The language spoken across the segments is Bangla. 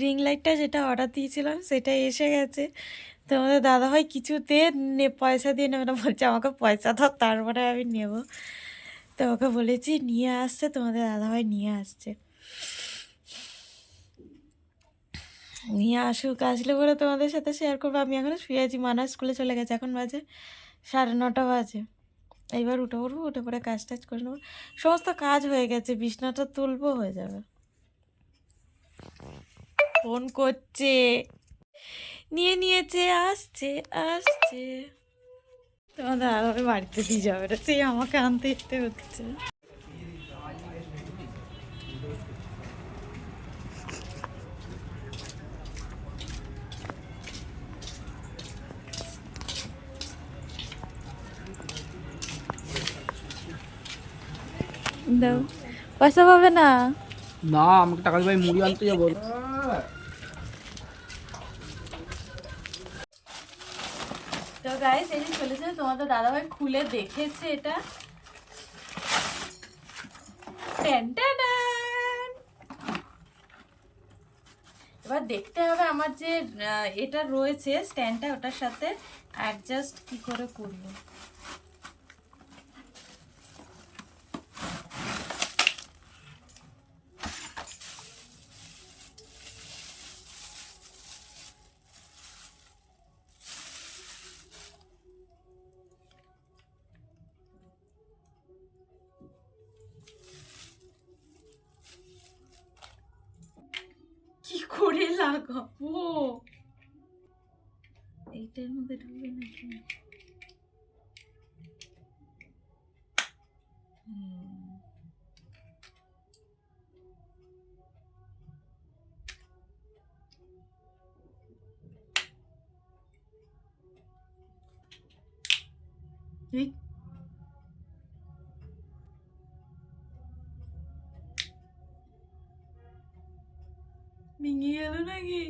রিং লাইটটা যেটা অর্ডার দিয়েছিলাম, সেটা এসে গেছে। তো তোমাদের দাদাভাই কিছুতে নে, পয়সা দিয়ে নেবে না, বলছে আমাকে পয়সা দাও, তারপরে আমি নেব। তো ওকে বলেছি, নিয়ে আসছে। তোমাদের দাদাভাই নিয়ে আসছে। নিয়ে আসুক, আসলে বলে তোমাদের সাথে শেয়ার করব। আমি এখন শুয়ে আছি, মানা স্কুলে চলে গেছে, এখন বাজে সাড়ে নটা বাজে। এইবার উঠে পড়ব, উঠে পড়ে কাজ টাজ করে নেব। সমস্ত কাজ হয়ে গেছে, বিছনাটা তুলবো, হয়ে যাবে। ফোন করছে। নিয়ে নিয়েছে, আসছে আসছে। তোমাদের আর হবে বাড়িতে দিয়ে যাবে না সেই আমাকে আনতে যেতে হচ্ছে। দাও। পয়সা পাবে না? না, আমাকে টাকা দিবে মুড়ি আনতে যাব তো গাইস এই যে চলেছে তোমাদের দাদাভাই খুলে দেখেছে এটা। এবার দেখতে হবে আমার যে এটা রয়েছে স্ট্যান্ডটা ওটার সাথে অ্যাডজাস্ট কি করে করব লাগাবো এইটার মধ্যে ঢুকবে নাকি হুম। ভেঙে গেল নাকি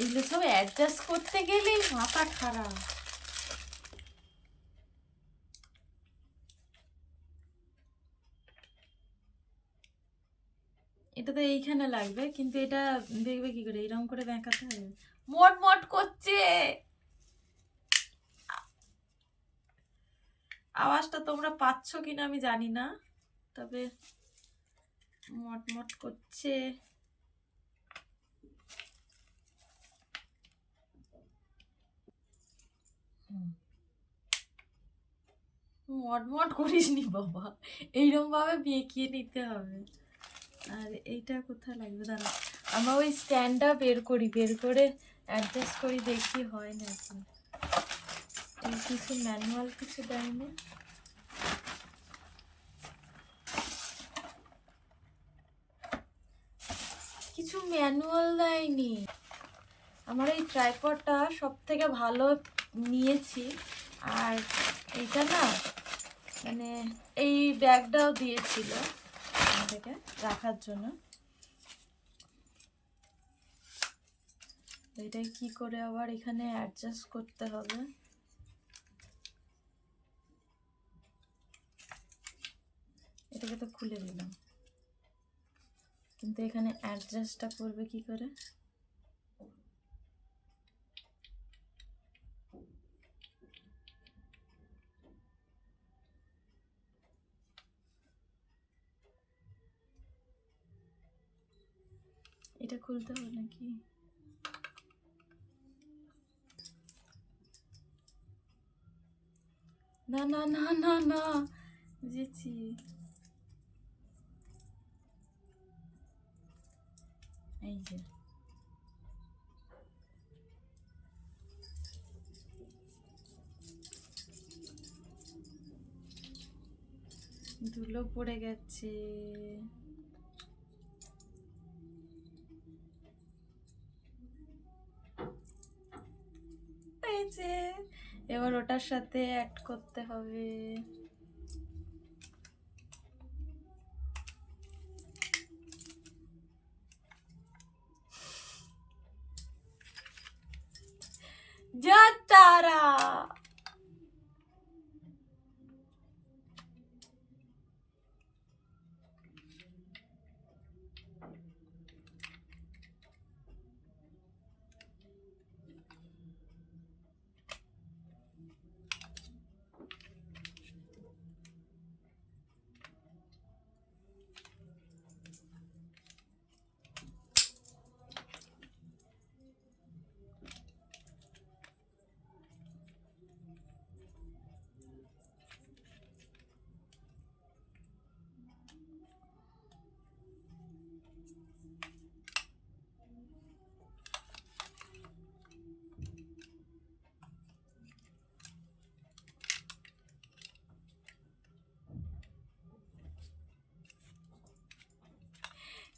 এগুলো সব অ্যাডজাস্ট করতে গেলেই মাথা খারাপ এটা তো এইখানে লাগবে কিন্তু এটা দেখবে কি করে? এরকম করে ব্যাঁকাতে হবে। মট মট করছে। আওয়াজটা তোমরা পাচ্ছ কিনা আমি জানি না, তবে মটমট করছে। মটমট করিস নি বাবা এইরকম ভাবে বেঁকিয়ে নিতে হবে। আর এইটা কোথায় লাগবে দাঁড়া আমরা ওই স্ট্যান্ডটা বের করি, বের করে অ্যাডজাস্ট করি, দেখি হয় নাকি। কিছু ম্যানুয়াল কিছু দেয়নি। কিছু ম্যানুয়াল দেয়নি। আমার এই ট্রাইপডটা সব থেকে ভালো নিয়েছি। আর এইটা না মানে এই ব্যাগটাও দিয়েছিল থেকে রাখার জন্য। এটা কি করে আবার এখানে অ্যাডজাস্ট করতে হবে এটাকে তো খুলে দিলাম। কিন্তু এখানে অ্যাডজাস্টটা করবে কি করে? এটা খুলতে হবে নাকি? না না না না না বুঝেছি এই যে। ধুলো পড়ে গেছে। এবার ওটার সাথে অ্যাড করতে হবে। যা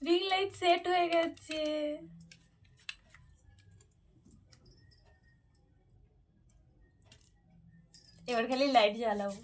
রিং লাইট সেট হয়ে গেছে। এবার খালি লাইট জ্বালাবো।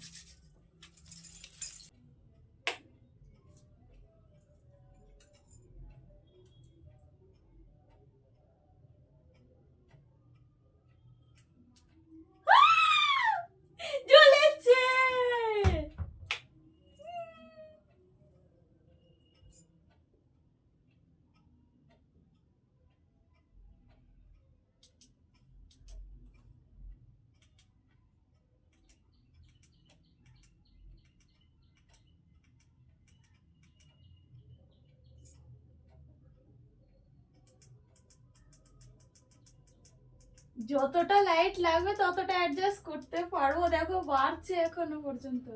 যতটা লাইট লাগবে, ততটা অ্যাডজাস্ট করতে পারব। দেখো, বাড়ছে এখনও পর্যন্ত।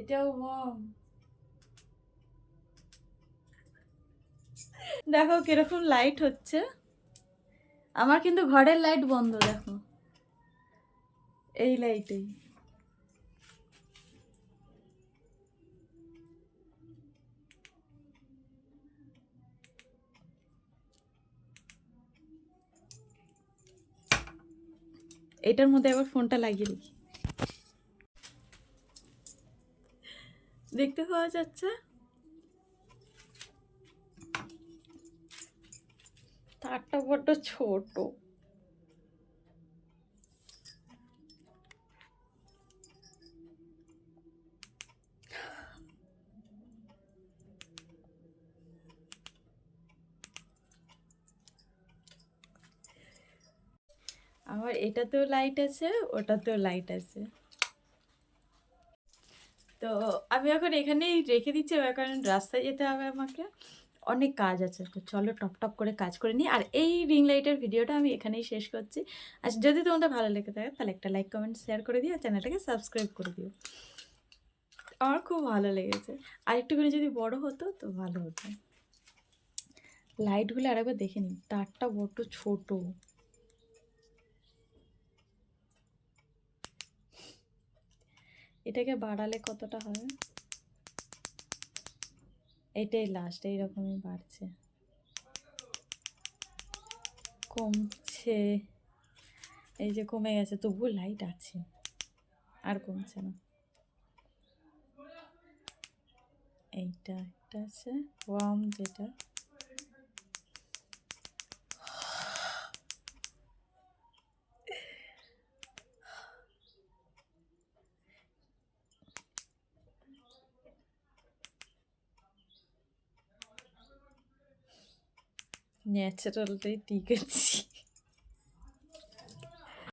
এটাও বম দেখো, কীরকম লাইট হচ্ছে। আমার কিন্তু ঘরের লাইট বন্ধ, দেখো। এই লাইটেই এটার মধ্যে আবার ফোনটা লাগিয়ে দেখি দেখতে পাওয়া যাচ্ছে? তারটা বড্ড ছোট। আমার এটাতেও লাইট আছে, ওটাতেও লাইট আছে। তো আমি এখন এখানেই রেখে দিচ্ছি কারণ রাস্তায় যেতে হবে আমাকে। অনেক কাজ আছে, তো চলো টপ টপ করে কাজ করে নিই। আর এই রিং লাইটের ভিডিওটা আমি এখানেই শেষ করছি। আর যদি তোমাদের ভালো লেগে থাকে, তাহলে একটা লাইক কমেন্ট শেয়ার করে দিও আর চ্যানেলটাকে সাবস্ক্রাইব করে দিও। আমার খুব ভালো লেগেছে। আর একটুখানি যদি বড় হতো, তো ভালো হতো। লাইটগুলো আরেকবার দেখে নিই তারটা বড্ড ছোটো। এটাকে বাড়ালে কতটা হবে এটাই লাস্ট এইরকমই বাড়ছে। কমছে, এই যে কমে গেছে তবুও লাইট আছে। আর কমছে না। এইটা একটা আছে ওয়াম যেটা। नेचुरल चाहिँ दिएको छि